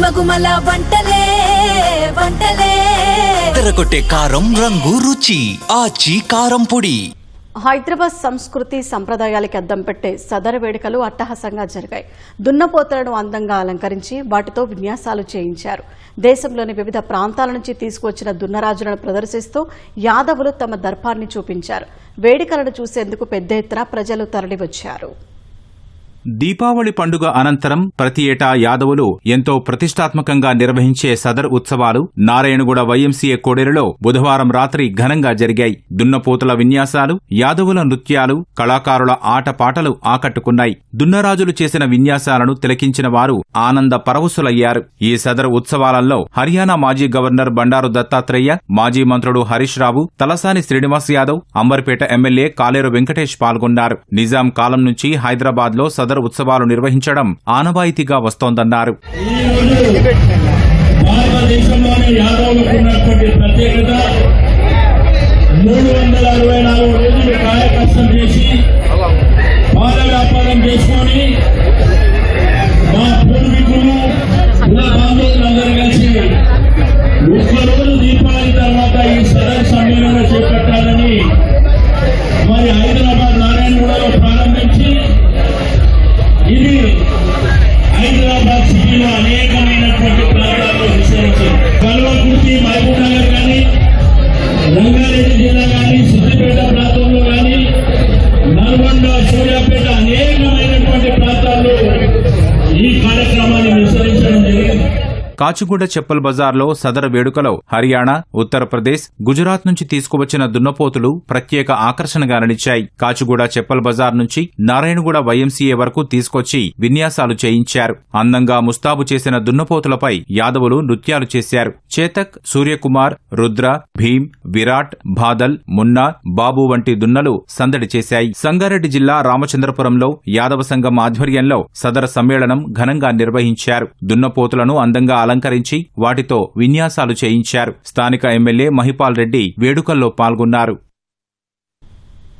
గుమగుమల వంటలే వంటలే. తెరకొట్టే కారం రంగు రుచి ఆచి కారం పొడి. హైదరాబాద్ సంస్కృతి సంప్రదాయాలకి అద్దం పెట్టే సదర వేడుకలు అట్టహాసంగా జరిగాయి. దున్నపోతలను అందంగా అలంకరించి వాటితో విన్యాసాలు చేయించారు. దేశంలోని వివిధ ప్రాంతాల నుంచి తీసుకువచ్చిన దున్నరాజులను ప్రదర్శిస్తూ యాదవులు తమ దర్పాన్ని చూపించారు. వేడుకలను చూసేందుకు పెద్ద ఎత్తున ప్రజలు తరలివచ్చారు. దీపావళి పండుగ అనంతరం ప్రతి ఏటా యాదవులు ఎంతో ప్రతిష్టాత్మకంగా నిర్వహించే సదర్ ఉత్సవాలు నారాయణగూడ వైఎంసీఏ కోడేరులో బుధవారం రాత్రి ఘనంగా జరిగాయి. దున్నపోతుల విన్యాసాలు యాదవుల నృత్యాలు కళాకారుల ఆటపాటలు ఆకట్టుకున్నాయి. దున్నరాజులు చేసిన విన్యాసాలను తిలకించిన వారు ఆనంద పరవశులయ్యారు. ఈ సదర్ ఉత్సవాలలో హర్యానా మాజీ గవర్నర్ బండారు దత్తాత్రేయ మాజీ మంత్రుడు హరీష్ రావు తలసాని శ్రీనివాస్ యాదవ్ అంబర్పేట ఎమ్మెల్యే కాలేరు వెంకటేష్ పాల్గొన్నారు. నిజాం కాలం నుంచి హైదరాబాద్లో సదర్ సదరు ఉత్సవాలు నిర్వహించడం ఆనవాయితీగా వస్తోందన్నారు. హైదరాబాద్ అనేకమైనటువంటి ప్రాంతాల్లో విస్తరించింది కల్వకుర్తి మహబూబ్ నగర్ కానీ రంగారెడ్డి జిల్లా కానీ సిద్దిపేట ప్రాంతంలో కానీ నల్గొండ కాచిగూడ చెప్పల్ బజార్లో సదర వేడుకలో హర్యానా ఉత్తరప్రదేశ్ గుజరాత్ నుంచి తీసుకువచ్చిన దున్నపోతులు ప్రత్యేక ఆకర్షణగా నిలిచాయి కాచిగూడ చెప్పల్ బజార్ నుంచి నారాయణగూడ వైఎంసీఏ వరకు తీసుకొచ్చి విన్యాసాలు చేయించారు. అందంగా ముస్తాబు చేసిన దున్నపోతులపై యాదవులు నృత్యాలు చేశారు. చేతక్ సూర్యకుమార్ రుద్ర భీమ్ విరాట్ బాదల్ మున్నా బాబు వంటి దున్నలు సందడి చేశాయి. సంగారెడ్డి జిల్లా రామచంద్రపురంలో యాదవ సంఘం ఆధ్వర్యంలో సదర సమ్మేళనం ఘనంగా నిర్వహించారు. దున్నపోతులను అందంగా అలంకరించి వాటితో విన్యాసాలు చేయించారు. స్థానిక ఎమ్మెల్యే మహిపాల్ రెడ్డి వేడుకల్లో పాల్గొన్నారు.